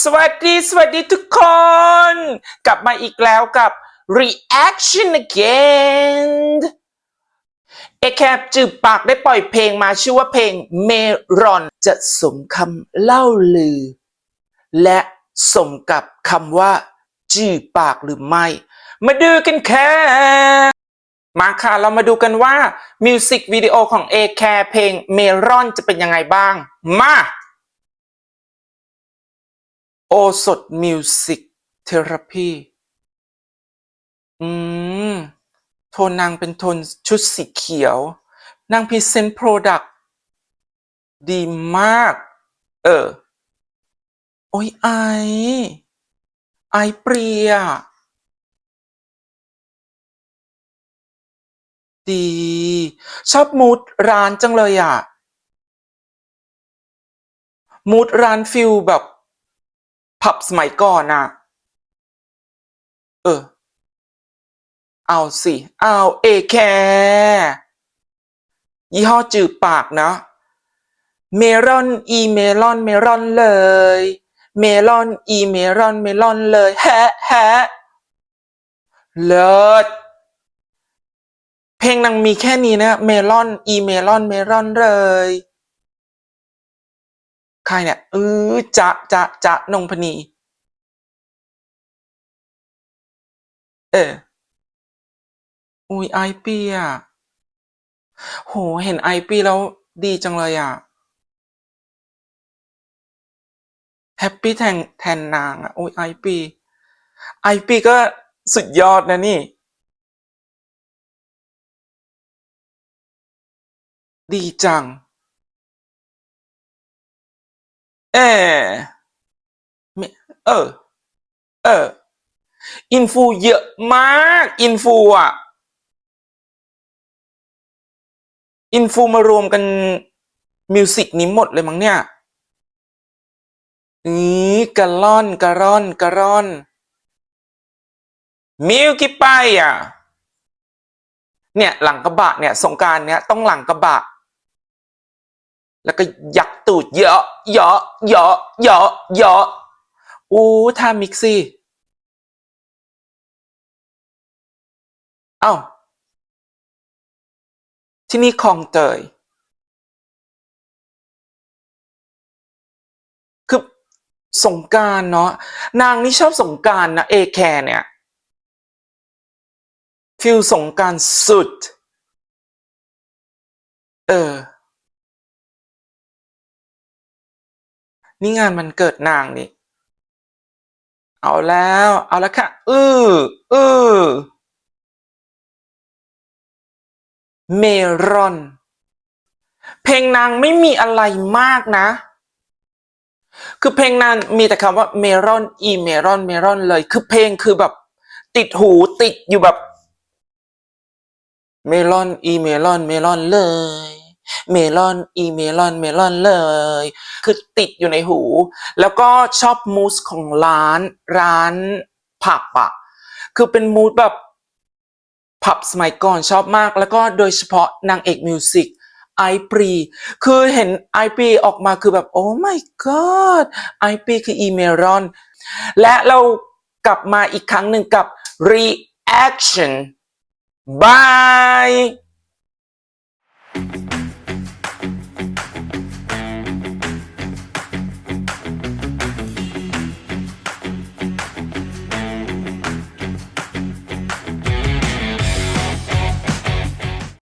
สวัสดีสวัสดีทุกคน กลับมาอีกแล้วกับ reaction again เอแคปจืบปากได้ปล่อยเพลงมาชื่อว่าเพลงเมรอนจะสมคำเล่าลือ และสมกับคำว่า จืบปากหรือไม่ มาดูกันแค่มาค่ะเรามาดูกันว่ามิวสิกวิดีโอของเอแคเพลงเมรอนจะเป็นยังไงบ้าง มา โอสดมิวสิกเทอราพีอืม โทนนางเป็นโทนชุดสีเขียว นางพรีเซนต์โปรดักต์ดีมาก เออ โอ้ยไอ ไอเปรีย ดี ชอบมูดร้านจังเลยอะ มูดร้านฟิลแบบ ผับสมัยก่อนอะเออ เอาสิ เอาเอแคร์ยี่ห้อจืดปากนะ เมลอนอีเมลอนเมลอนเลย เมลอนอีเมลอนเมลอนเลยแฮะแฮะเลิศเพลงนางมีแค่นี้นะ เมลอนอีเมลอนเมลอนเลย รเนี่ยเออจะจะจะนงพนี เออ อุ้ยไอปีอะโห เห็นไอปีแล้วดีจังเลยอะ แฮปปี้แทนแทนนางอะอุ้ยไอปีไอปีก็สุดยอดนะนี่ ดีจัง เออไม่เออ เออ อินฟูเยอะมาก อินฟูอะ อินฟูมารวมกันมิวสิกนี้หมดเลยมั้งเนี่ยนี่กระล่อนกระร่อนกระร่อนมิวกิไปอะ เนี่ยหลังกระบะเนี่ยสงการเนี่ยต้องหลังกระบะ แล้วก็ยักตูดเยอะเยอะเยอะเยอะเยอะอู้ท่ามิกซี่เอ้าที่นี่คลองเตยคือสงการเนาะนางนี่ชอบสงการนะเอแคร์เนี่ยฟิลสงการสุด เออ นี่งานมันเกิดนางนี่ เอาแล้ว เอาแล้วค่ะ อืออือเมรอน เพลงนางไม่มีอะไรมากนะ คือเพลงนางมีแต่คำว่าเมรอน อีเมรอน เมรอนเลย คือเพลงคือแบบ ติดหูติดอยู่แบบ เมลอน อีเมลอน เมลอนเลย เมลอน อีเมลอน เมลอนเลย คือติดอยู่ในหู แล้วก็ชอบมูสของร้าน ร้านผับอะคือเป็นมูดแบบผับสมัยก่อนชอบมาก แล้วก็โดยเฉพาะนางเอกมิวสิกไอปรี คือเห็นไอปรีออกมาคือแบบโอ้ my god ไอปรีคืออีเมลอน และเรากลับมาอีกครั้งหนึ่งกับ reaction Bye